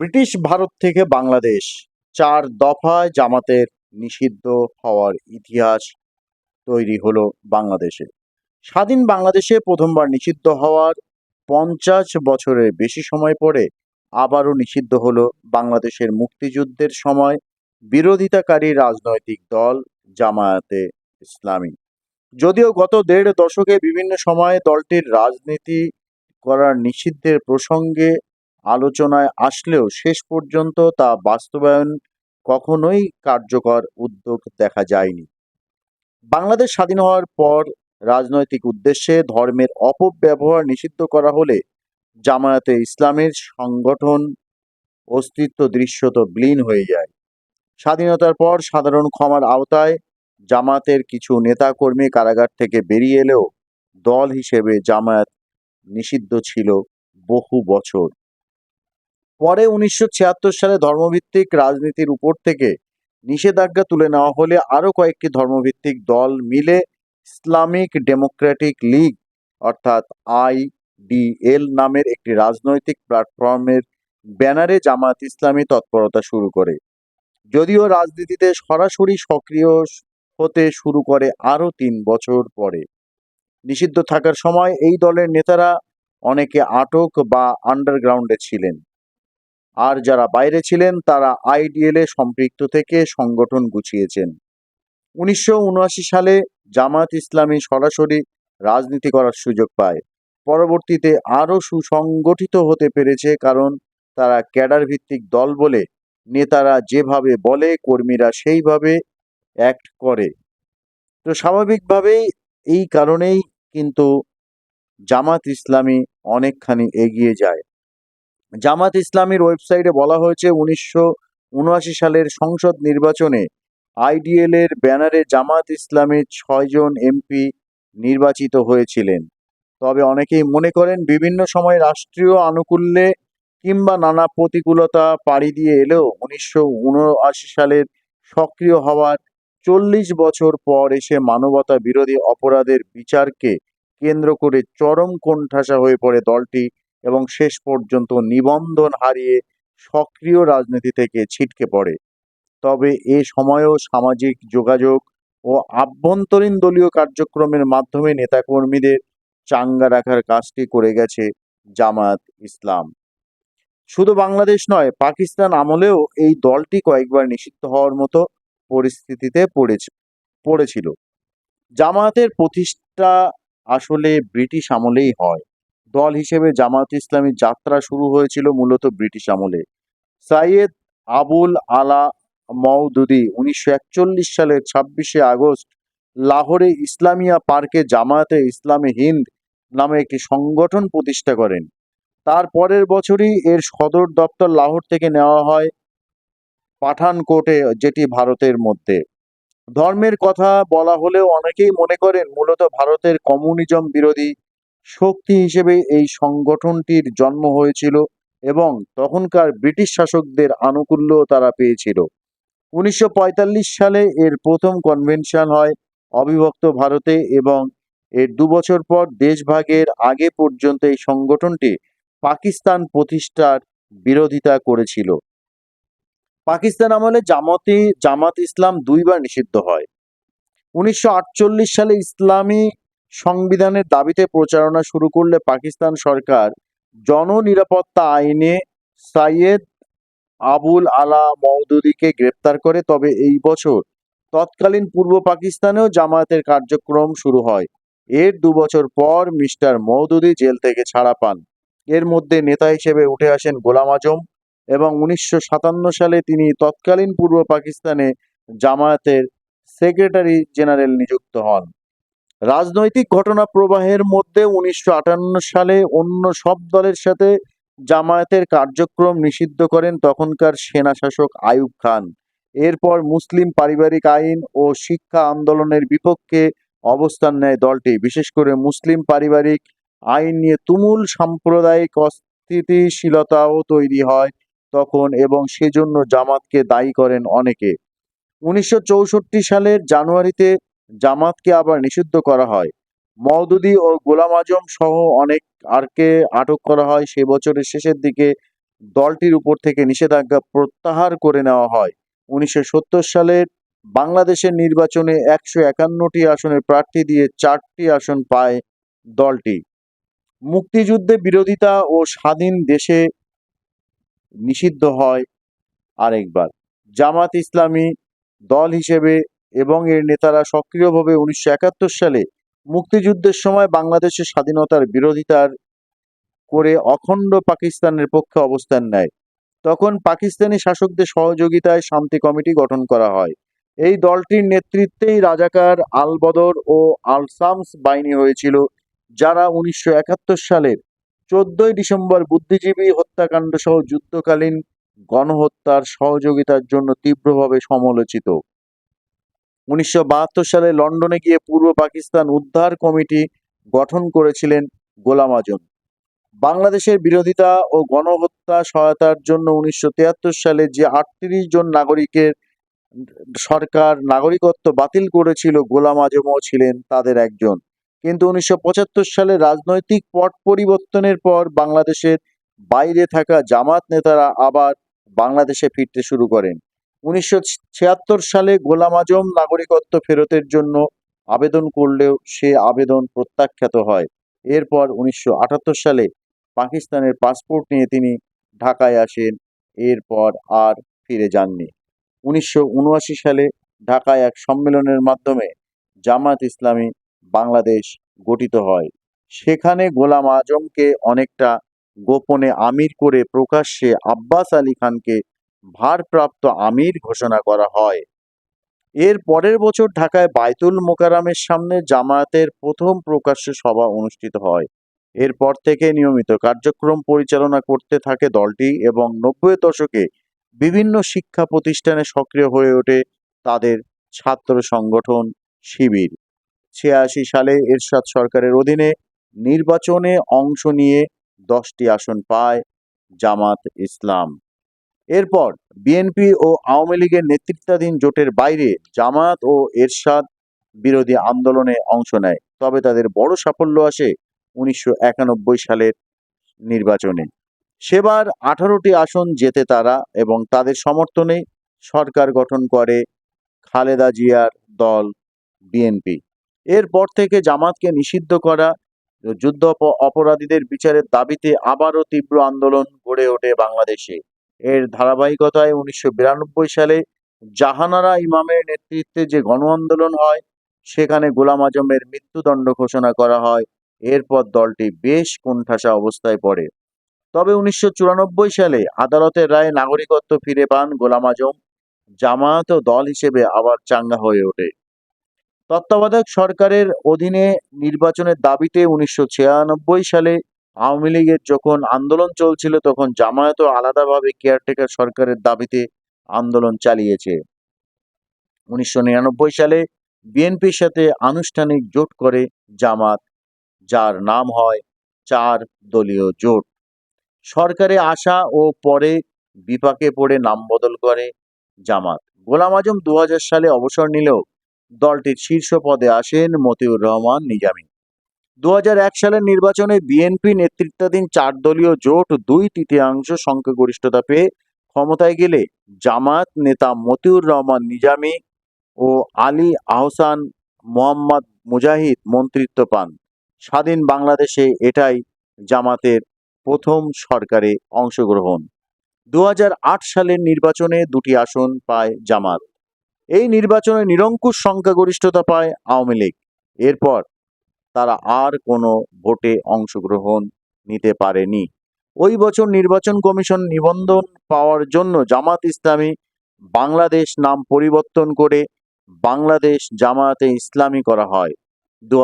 British Bharat থেকে বাংলাদেশ চার দফায় জামাতের নিষিদ্ধ হওয়ার ইতিহাস তৈরি হলো বাংলাদেশে। স্বাধীন বাংলাদেশে প্রথমবার নিষিদ্ধ হওয়ার পঞ্চাশ বছরের বেশি সময় পরে আবারও নিষিদ্ধ হলো বাংলাদেশের মুক্তিযুদ্ধের সময় বিরোধিতাকারী রাজনৈতিক দল জামায়াতে ইসলামী। যদিও গত দেড় দশকে বিভিন্ন সময়ে দলটির রাজনীতি করার নিষিদ্ধের প্রসঙ্গে আলোচনায় আসলেও শেষ পর্যন্ত তা বাস্তবায়ন কখনোই কার্যকর উদ্যোগ দেখা যায়নি। বাংলাদেশ স্বাধীন হওয়ার পর রাজনৈতিক উদ্দেশ্যে ধর্মের অপব্যবহার নিষিদ্ধ করা হলে জামায়াতে ইসলামের সংগঠন অস্তিত্ব দৃশ্যত বিলীন হয়ে যায়। স্বাধীনতার পর সাধারণ ক্ষমার আওতায় জামাতের কিছু নেতাকর্মী কারাগার থেকে বেরিয়ে এলেও দল হিসেবে জামায়াত নিষিদ্ধ ছিল বহু বছর। পরে উনিশশো ছিয়াত্তর সালে ধর্মভিত্তিক রাজনীতির উপর থেকে নিষেধাজ্ঞা তুলে নেওয়া হলে আরও কয়েকটি ধর্মভিত্তিক দল মিলে ইসলামিক ডেমোক্রেটিক লীগ, অর্থাৎ আইডিএল নামের একটি রাজনৈতিক প্ল্যাটফর্মের ব্যানারে জামাত ইসলামী তৎপরতা শুরু করে। যদিও রাজনীতিতে সরাসরি সক্রিয় হতে শুরু করে আরও তিন বছর পরে। নিষিদ্ধ থাকার সময় এই দলের নেতারা অনেকে আটক বা আন্ডারগ্রাউন্ডে ছিলেন। আর যারা বাইরে ছিলেন, তারা আইডিএলে সম্পৃক্ত থেকে সংগঠন গুছিয়েছেন। উনিশশো উনআশি সালে জামাত ইসলামী সরাসরি রাজনীতি করার সুযোগ পায়। পরবর্তীতে আরও সুসংগঠিত হতে পেরেছে কারণ তারা ক্যাডার ভিত্তিক দল বলে নেতারা যেভাবে বলে, কর্মীরা সেইভাবে অ্যাক্ট করে। তো স্বাভাবিকভাবেই এই কারণেই কিন্তু জামাত ইসলামী অনেকখানি এগিয়ে যায়। জামাত ইসলামীর ওয়েবসাইটে বলা হয়েছে, উনিশশো উনআশি সালের সংসদ নির্বাচনে আইডিএল এর ব্যানারে জামাত ইসলামীর ছয়জন এমপি নির্বাচিত হয়েছিলেন। তবে অনেকেই মনে করেন, বিভিন্ন সময় রাষ্ট্রীয় আনুকূল্যে কিংবা নানা প্রতিকূলতা পাড়ি দিয়ে এলেও উনিশশো উনআশি সালের সক্রিয় হওয়ার চল্লিশ বছর পর এসে মানবতা বিরোধী অপরাধের বিচারকে কেন্দ্র করে চরম কোণঠাসা হয়ে পড়ে দলটি এবং শেষ পর্যন্ত নিবন্ধন হারিয়ে সক্রিয় রাজনীতি থেকে ছিটকে পড়ে। তবে এ সময়েও সামাজিক যোগাযোগ ও আভ্যন্তরীণ দলীয় কার্যক্রমের মাধ্যমে নেতাকর্মীদের চাঙ্গা রাখার কাজটি করে গেছে জামায়াত ইসলাম। শুধু বাংলাদেশ নয়, পাকিস্তান আমলেও এই দলটি কয়েকবার নিষিদ্ধ হওয়ার মতো পরিস্থিতিতে পড়েছে, পড়েছিল। জামায়াতের প্রতিষ্ঠা আসলে ব্রিটিশ আমলেই হয়। দল হিসেবে জামায়াত ইসলামী যাত্রা শুরু হয়েছিল মূলত ব্রিটিশ আমলে। সাইয়েদ আবুল আলা মওদুদি উনিশশো সালের ছাব্বিশে আগস্ট লাহোরে ইসলামিয়া পার্কে জামায়াতে ইসলামী হিন্দ নামে একটি সংগঠন প্রতিষ্ঠা করেন। তার পরের বছরই এর সদর দপ্তর লাহোর থেকে নেওয়া হয় পাঠানকোটে, যেটি ভারতের মধ্যে। ধর্মের কথা বলা হলেও অনেকেই মনে করেন মূলত ভারতের কমিউনিজম বিরোধী শক্তি হিসেবে এই সংগঠনটির জন্ম হয়েছিল এবং তখনকার ব্রিটিশ শাসকদের আনুকূল্য তারা পেয়েছিল। উনিশশো পঁয়তাল্লিশ সালে এর প্রথম কনভেনশন হয় অবিভক্ত ভারতে এবং এর দু বছর পর দেশভাগের আগে পর্যন্ত এই সংগঠনটি পাকিস্তান প্রতিষ্ঠার বিরোধিতা করেছিল। পাকিস্তান আমলে জামাতে, জামাত ইসলাম দুইবার নিষিদ্ধ হয়। উনিশশো আটচল্লিশ সালে ইসলামী সংবিধানের দাবিতে প্রচারণা শুরু করলে পাকিস্তান সরকার জননিরাপত্তা আইনে সাইয়েদ আবুল আলা মওদুদিকে গ্রেপ্তার করে। তবে এই বছর তৎকালীন পূর্ব পাকিস্তানেও জামায়াতের কার্যক্রম শুরু হয়। এর দু বছর পর মিস্টার মওদুদি জেল থেকে ছাড়া পান। এর মধ্যে নেতা হিসেবে উঠে আসেন গোলাম আজম এবং উনিশশো সাতান্ন সালে তিনি তৎকালীন পূর্ব পাকিস্তানে জামায়াতের সেক্রেটারি জেনারেল নিযুক্ত হন। রাজনৈতিক ঘটনা প্রবাহের মধ্যে উনিশশো আটান্ন সালে অন্য সব দলের সাথে জামায়াতের কার্যক্রম নিষিদ্ধ করেন তখনকার সেনা শাসক আইয়ুব খান। এরপর মুসলিম পারিবারিক আইন ও শিক্ষা আন্দোলনের বিপক্ষে অবস্থান নেয় দলটি। বিশেষ করে মুসলিম পারিবারিক আইন নিয়ে তুমুল সাম্প্রদায়িক অস্থিতিশীলতাও তৈরি হয় তখন এবং সেজন্য জামাতকে দায়ী করেন অনেকে। উনিশশো চৌষট্টি সালের জানুয়ারিতে জামাতকে আবার নিষিদ্ধ করা হয়। মওদুদি ও গোলাম আজম সহ অনেক আরকে আটক করা হয়। সে বছরের শেষের দিকে দলটির উপর থেকে নিষেধাজ্ঞা প্রত্যাহার করে নেওয়া হয়। উনিশশো সত্তর সালের বাংলাদেশের নির্বাচনে একশো একান্নটি আসনের প্রার্থী দিয়ে চারটি আসন পায় দলটি। মুক্তিযুদ্ধে বিরোধিতা ও স্বাধীন দেশে নিষিদ্ধ হয় আরেকবার। জামাত ইসলামী দল হিসেবে এবং এর নেতারা সক্রিয়ভাবে উনিশশো একাত্তর সালে মুক্তিযুদ্ধের সময় বাংলাদেশের স্বাধীনতার বিরোধিতার করে অখণ্ড পাকিস্তানের পক্ষে অবস্থান নেয়। তখন পাকিস্তানি শাসকদের সহযোগিতায় শান্তি কমিটি গঠন করা হয়। এই দলটির নেতৃত্বেই রাজাকার আলবদর ও আলসামস বাহিনী হয়েছিল, যারা উনিশশো একাত্তর সালের চোদ্দই ডিসেম্বর বুদ্ধিজীবী হত্যাকাণ্ড সহ যুদ্ধকালীন গণহত্যার সহযোগিতার জন্য তীব্রভাবে সমালোচিত। উনিশশো বাহাত্তর সালে লন্ডনে গিয়ে পূর্ব পাকিস্তান উদ্ধার কমিটি গঠন করেছিলেন গোলাম আজম। বাংলাদেশের বিরোধিতা ও গণহত্যা সহায়তার জন্য উনিশশো তিয়াত্তর সালে যে আটত্রিশ জন নাগরিকের সরকার নাগরিকত্ব বাতিল করেছিল, গোলাম আজমও ছিলেন তাদের একজন। কিন্তু উনিশশো পঁচাত্তর সালে রাজনৈতিক পট পরিবর্তনের পর বাংলাদেশের বাইরে থাকা জামাত নেতারা আবার বাংলাদেশে ফিরতে শুরু করেন। উনিশশো ছিয়াত্তর সালে গোলাম আজম নাগরিকত্ব ফেরতের জন্য আবেদন করলেও সে আবেদন প্রত্যাখ্যাত হয়। এরপর উনিশশো আটাত্তর সালে পাকিস্তানের পাসপোর্ট নিয়ে তিনি ঢাকায় আসেন, এরপর আর ফিরে যাননি। উনিশশো উনআশি সালে ঢাকায় এক সম্মেলনের মাধ্যমে জামাত ইসলামী বাংলাদেশ গঠিত হয়। সেখানে গোলাম আজমকে অনেকটা গোপনে আমির করে প্রকাশ্যে আব্বাস আলী খানকে ভারপ্রাপ্ত আমির ঘোষণা করা হয়। এর পরের বছর ঢাকায় বাইতুল মোকারামের সামনে জামায়াতের প্রথম প্রকাশ্য সভা অনুষ্ঠিত হয়। এরপর থেকে নিয়মিত কার্যক্রম পরিচালনা করতে থাকে দলটি এবং নব্বই দশকে বিভিন্ন শিক্ষা প্রতিষ্ঠানে সক্রিয় হয়ে ওঠে তাদের ছাত্র সংগঠন শিবির। ছিয়াশি সালে এরশাদ সরকারের অধীনে নির্বাচনে অংশ নিয়ে দশটি আসন পায় জামাত ইসলাম। এরপর বিএনপি ও আওয়ামী লীগের নেতৃত্বাধীন জোটের বাইরে জামাত ও এরশাদ বিরোধী আন্দোলনে অংশ নেয়। তবে তাদের বড় সাফল্য আসে উনিশশো একানব্বই সালের নির্বাচনে। সেবার আঠারোটি আসন জেতে তারা এবং তাদের সমর্থনে সরকার গঠন করে খালেদা জিয়ার দল বিএনপি। এরপর থেকে জামাতকে নিষিদ্ধ করা যুদ্ধ অপরাধীদের বিচারের দাবিতে আবারও তীব্র আন্দোলন গড়ে ওঠে বাংলাদেশে। এর ধারাবাহিকতায় উনিশশো বিরানব্বই সালে জাহানারা ইমামের নেতৃত্বে যে গণ আন্দোলন হয়, সেখানে গোলাম আজমের মৃত্যুদণ্ড ঘোষণা করা হয়। এরপর দলটি বেশ কোণঠাসা অবস্থায় পড়ে। তবে উনিশশো চুরানব্বই সালে আদালতের রায়ে নাগরিকত্ব ফিরে পান গোলাম আজম, জামায়াত দল হিসেবে আবার চাঙ্গা হয়ে ওঠে। তত্ত্বাবধায়ক সরকারের অধীনে নির্বাচনের দাবিতে উনিশশো ছিয়ানব্বই সালে আওয়ামী লীগের যখন আন্দোলন চলছিল, তখন জামায়াতও আলাদাভাবে কেয়ারটেকার সরকারের দাবিতে আন্দোলন চালিয়েছে। উনিশশো নিরানব্বই সালে বিএনপির সাথে আনুষ্ঠানিক জোট করে জামাত, যার নাম হয় চার দলীয় জোট। সরকারে আসা ও পরে বিপাকে পড়ে নাম বদল করে জামাত। গোলাম আজম দু হাজার সালে অবসর নিলেও দলটির শীর্ষ পদে আসেন মতিউর রহমান নিজামী। দু হাজার এক সালের নির্বাচনে বিএনপি নেতৃত্বাধীন চার দলীয় জোট দুই তৃতীয়াংশ সংখ্যাগরিষ্ঠতা পেয়ে ক্ষমতায় গেলে জামাত নেতা মতিউর রহমান নিজামী ও আলী আহসান মোহাম্মদ মুজাহিদ মন্ত্রিত্ব পান। স্বাধীন বাংলাদেশে এটাই জামাতের প্রথম সরকারে অংশগ্রহণ। দু হাজার আট সালের নির্বাচনে দুটি আসন পায় জামাত। এই নির্বাচনে নিরঙ্কুশ সংখ্যাগরিষ্ঠতা পায় আওয়ামী লীগ। এরপর তারা আর কোনো ভোটে অংশগ্রহণ নিতে পারেনি। ওই বছর নির্বাচন কমিশন নিবন্ধন পাওয়ার জন্য জামাত ইসলামী বাংলাদেশ নাম পরিবর্তন করে বাংলাদেশ জামায়াতে ইসলামী করা হয়। দু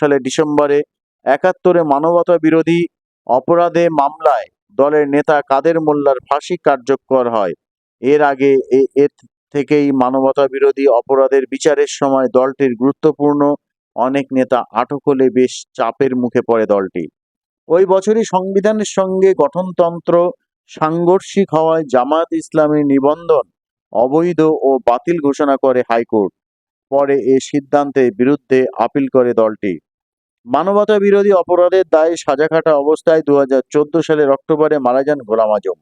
সালের ডিসেম্বরে একাত্তরে মানবতা বিরোধী অপরাধে মামলায় দলের নেতা কাদের মোল্লার ফাঁসি কার্যকর হয়। এর আগে এর থেকেই মানবতা বিরোধী অপরাধের বিচারের সময় দলটির গুরুত্বপূর্ণ অনেক নেতা আটক হলে বেশ চাপের মুখে পড়ে দলটি। ওই বছরই সংবিধানের সঙ্গে গঠনতন্ত্র, সাংঘর্ষিক হওয়ায় জামায়াত ইসলামের নিবন্ধন অবৈধ ও বাতিল ঘোষণা করে হাইকোর্ট। পরে এ সিদ্ধান্তের বিরুদ্ধে আপিল করে দলটি। মানবতা বিরোধী অপরাধের দায়ে সাজা খাটা অবস্থায় দু হাজার চোদ্দ সালের অক্টোবরে মারা যান গোলাম আজম।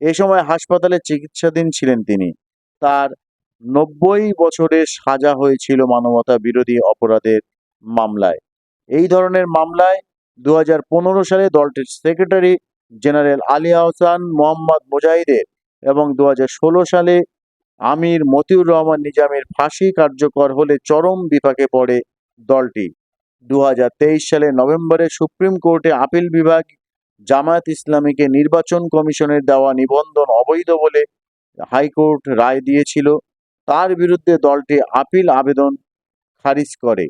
এ সময় হাসপাতালে চিকিৎসাধীন ছিলেন তিনি। তার নব্বই বছরের সাজা হয়েছিল মানবতা বিরোধী অপরাধের মামলায়। এই ধরনের মামলায় দু হাজার পনেরো সালে দলটির সেক্রেটারি জেনারেল আলী আহসান, মোহাম্মদ মুজাহিদের এবং দুহাজার ষোলো সালে আমির মতিউর রহমান নিজামের ফাঁসি কার্যকর হলে চরম বিপাকে পড়ে দলটি। দু হাজার তেইশ সালে নভেম্বরে সুপ্রিম কোর্টে আপিল বিভাগ জামায়াত ইসলামীকে নির্বাচন কমিশনের দেওয়া নিবন্ধন অবৈধ বলে হাইকোর্ট রায় দিয়েছিল। তার বিরুদ্ধে দলটি আপিল আবেদন খারিজ করে।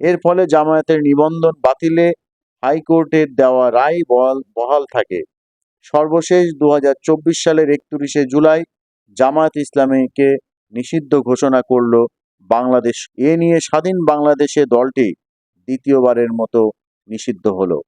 এর ফলে জামায়াতের নিবন্ধন বাতিলে হাইকোর্টের দেওয়া রায় বহাল বহাল থাকে। সর্বশেষ দু হাজার চব্বিশ সালের একত্রিশে জুলাই জামায়াত ইসলামীকে নিষিদ্ধ ঘোষণা করল বাংলাদেশ। এ নিয়ে স্বাধীন বাংলাদেশে দলটি দ্বিতীয়বারের মতো নিষিদ্ধ হলো।